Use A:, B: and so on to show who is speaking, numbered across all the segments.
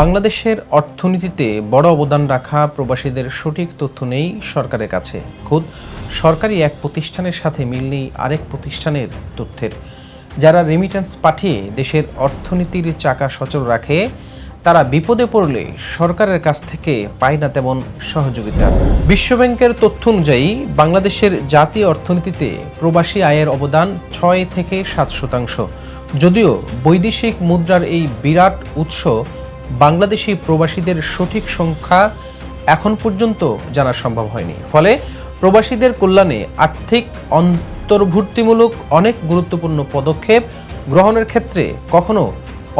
A: বাংলাদেশের অর্থনীতিতে বড় অবদান রাখা প্রবাসীদের সঠিক তথ্য নেই সরকারের কাছে। খোদ, সরকারি এক প্রতিষ্ঠানের সাথে মিল নেই আরেক প্রতিষ্ঠানের তথ্যের। যারা রেমিটেন্স পাঠিয়ে দেশের অর্থনীতির চাকা সচল রাখে, তারা বিপদে পড়লে সরকারের কাছ থেকে পায় না তেমন সহযোগিতা। বিশ্বব্যাংকের তথ্য অনুযায়ী, বাংলাদেশের জাতীয় অর্থনীতিতে প্রবাসী আয়ের অবদান ছয় থেকে সাত শতাংশ। যদিও বৈদেশিক মুদ্রার এই বিরাট উৎস বাংলাদেশি প্রবাসীদের সঠিক সংখ্যা এখন পর্যন্ত জানা সম্ভব হয়নি। ফলে প্রবাসীদের কল্যাণে আর্থিক অন্তর্ভুক্তিমূলক অনেক গুরুত্বপূর্ণ পদক্ষেপ গ্রহণের ক্ষেত্রে কখনো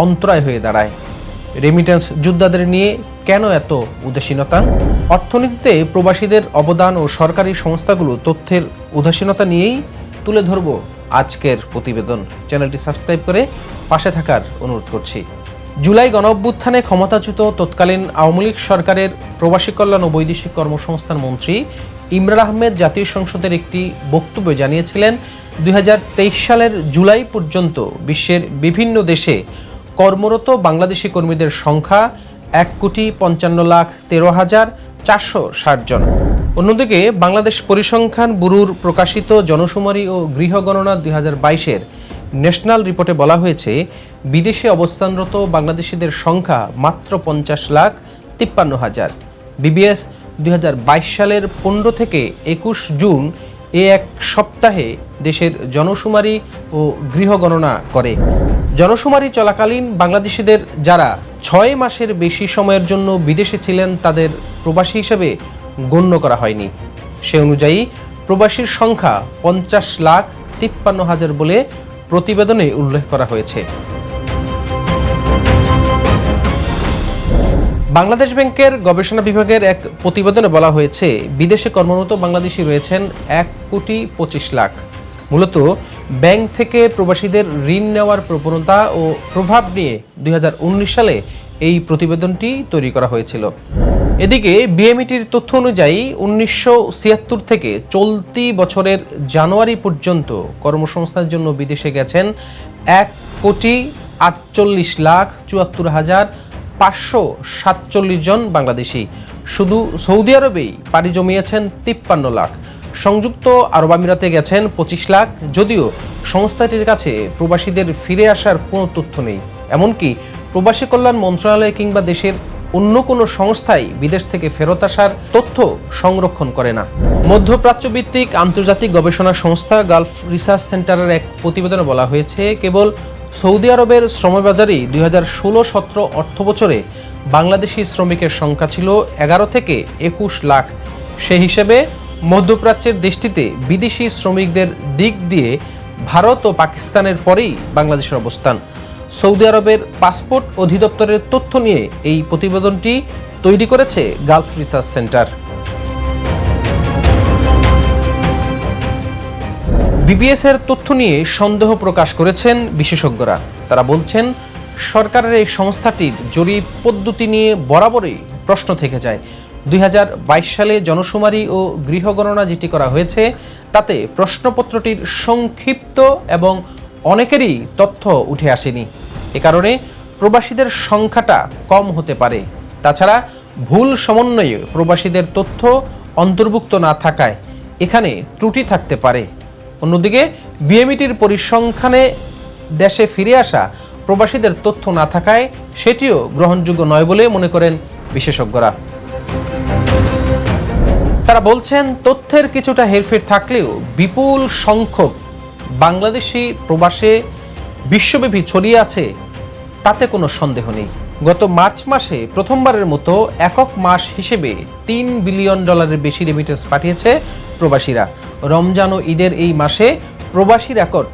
A: অন্তরায় হয়ে দাঁড়ায়। রেমিটেন্স যোদ্ধাদের নিয়ে কেন এত উদাসীনতা? অর্থনীতিতে প্রবাসীদের অবদান ও সরকারি সংস্থাগুলো তথ্যের উদাসীনতা নিয়েই তুলে ধরব আজকের প্রতিবেদন। চ্যানেলটি সাবস্ক্রাইব করে পাশে থাকার অনুরোধ করছি। জুলাই গণঅভ্যুত্থানে ক্ষমতাচ্যুত তৎকালীন আওয়ামী লীগ সরকারের প্রবাসী কল্যাণ ও বৈদেশিক কর্মসংস্থান মন্ত্রী ইমরান আহমেদ জাতীয় সংসদের একটি বক্তব্যে জানিয়েছিলেন, দুই হাজার তেইশ সালের জুলাই পর্যন্ত বিশ্বের বিভিন্ন দেশে কর্মরত বাংলাদেশি কর্মীদের সংখ্যা এক কোটি পঞ্চান্ন লাখ তেরো হাজার চারশো ষাট জন। অন্যদিকে বাংলাদেশ পরিসংখ্যান ব্যুরোর প্রকাশিত জনশুমারি ও গৃহগণনা দুই হাজার বাইশের ন্যাশনাল রিপোর্টে বলা হয়েছে, বিদেশে অবস্থানরত বাংলাদেশিদের সংখ্যা মাত্র পঞ্চাশ লাখ তিপ্পান্ন হাজার। বিবিএস দু হাজার বাইশ সালের পনেরো থেকে একুশ জুন এ এক সপ্তাহে দেশের জনশুমারি ও গৃহগণনা করে। জনশুমারি চলাকালীন বাংলাদেশিদের যারা ছয় মাসের বেশি সময়ের জন্য বিদেশে ছিলেন, তাদের প্রবাসী হিসেবে গণ্য করা হয়নি। সে অনুযায়ী প্রবাসীর সংখ্যা পঞ্চাশ লাখ তিপ্পান্ন হাজার বলে প্রতিবেদনে উল্লেখ করা হয়েছে। বাংলাদেশ ব্যাংকের গবেষণা বিভাগের এক প্রতিবেদনে বলা হয়েছে, বিদেশে কর্মরত বাংলাদেশি রয়েছেন এক কোটি পঁচিশ লাখ। মূলত, ব্যাংক থেকে প্রবাসীদের ঋণ নেওয়ার প্রবণতা ও প্রভাব নিয়ে দুই হাজার উনিশ সালে এই প্রতিবেদনটি তৈরি করা হয়েছিল। এদিকে বিএমইটির তথ্য অনুযায়ী উনিশশো ছিয়াত্তর থেকে চলতি বছরের জানুয়ারি পর্যন্ত কর্মসংস্থানের জন্য বিদেশে গেছেন এক কোটি আটচল্লিশ লাখ চুয়াত্তর হাজার পাঁচশো সাতচল্লিশ জন বাংলাদেশি। শুধু সৌদি আরবেই পাড়ি জমিয়েছেন তিপ্পান্ন লাখ। সংযুক্ত আরব আমিরাতে গেছেন পঁচিশ লাখ। যদিও সংস্থাটির কাছে প্রবাসীদের ফিরে আসার কোনো তথ্য নেই। এমনকি প্রবাসী কল্যাণ মন্ত্রণালয় কিংবা দেশের অন্য কোনো সংস্থাই বিদেশ থেকে ফেরত আসার তথ্য সংরক্ষণ করে না। মধ্যপ্রাচ্যভিত্তিক আন্তর্জাতিক গবেষণা সংস্থা গালফ রিসার্চ সেন্টারের এক প্রতিবেদনে বলা হয়েছে, কেবল সৌদি আরবের শ্রমবাজারেই দুই হাজার ষোলো সতেরো অর্থ বছরে বাংলাদেশি শ্রমিকের সংখ্যা ছিল এগারো থেকে একুশ লাখ। সে হিসেবে মধ্যপ্রাচ্যের দেশটিতে বিদেশি শ্রমিকদের দিক দিয়ে ভারত ও পাকিস্তানের পরেই বাংলাদেশের অবস্থান। সৌদি আরবের পাসপোর্ট অধিদপ্তরের তথ্য নিয়ে এই প্রতিবেদনটি তৈরি করেছে গালফ রিসার্চ সেন্টার। বিবিএস এর তথ্য নিয়ে সন্দেহ প্রকাশ করেছেন বিশেষজ্ঞরা। তারা বলছেন, সরকারের এই সংস্থাটির জরিপ পদ্ধতি নিয়ে বরাবরই প্রশ্ন থেকে যায়। দুই হাজার বাইশ সালে জনশুমারি ও গৃহগণনা যেটি করা হয়েছে, তাতে প্রশ্নপত্রটির সংক্ষিপ্ত এবং অনেকেরই তথ্য উঠে আসেনি। এ কারণে প্রবাসীদের সংখ্যাটা কম হতে পারে। তাছাড়া ভুল সমন্বয়ে প্রবাসীদের তথ্য অন্তর্ভুক্ত না থাকায় এখানে ত্রুটি থাকতে পারে। অন্যদিকে, বিএমইটির পরিসংখ্যানে দেশে ফিরে আসা প্রবাসীদের তথ্য না থাকায় সেটিও গ্রহণযোগ্য নয় বলে মনে করেন বিশেষজ্ঞরা। তারা বলছেন, তথ্যের কিছুটা হেরফের থাকলেও বিপুল সংখ্যক বাংলাদেশি প্রবাসে বিশ্বব্যাপী ছড়িয়ে আছে তাতে কোনো সন্দেহ নেই। গত মার্চ মাসে প্রথমবারের মতো একক মাস হিসেবে তিন বিলিয়ন ডলারের বেশি রেমিটেন্স পাঠিয়েছে প্রবাসীরা। রমজান ও ঈদের এই মাসে প্রবাসী রেকর্ড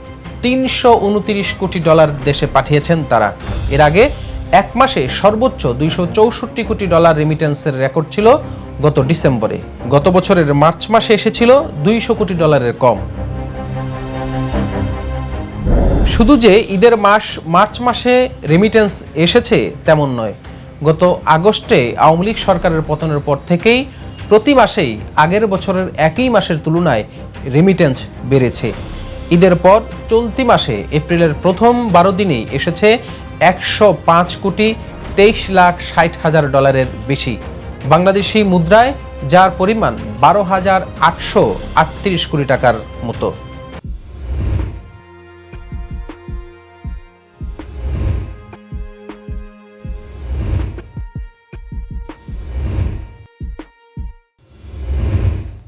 A: তিনশো উনতিরিশ কোটি ডলার দেশে পাঠিয়েছেন তারা। এর আগে এক মাসে সর্বোচ্চ দুইশো চৌষট্টি কোটি ডলার রেমিটেন্সের রেকর্ড ছিল গত ডিসেম্বরে। গত বছরের মার্চ মাসে এসেছিল দুইশো কোটি ডলারের কম। শুধু যে ঈদের মাস, মার্চ মাসে রেমিটেন্স এসেছে তেমন নয়। গত আগস্টে আওয়ামী লীগ সরকারের পতনের পর থেকেই প্রতি মাসেই আগের বছরের একই মাসের তুলনায় রেমিটেন্স বেড়েছে। ঈদের পর চলতি মাসে এপ্রিলের প্রথম বারো দিনেই এসেছে একশো পাঁচ কোটি তেইশ লাখ ষাট হাজার ডলারের বেশি। বাংলাদেশি মুদ্রায় যার পরিমাণ বারো হাজার আটশো আটত্রিশ কোটি টাকার মতো।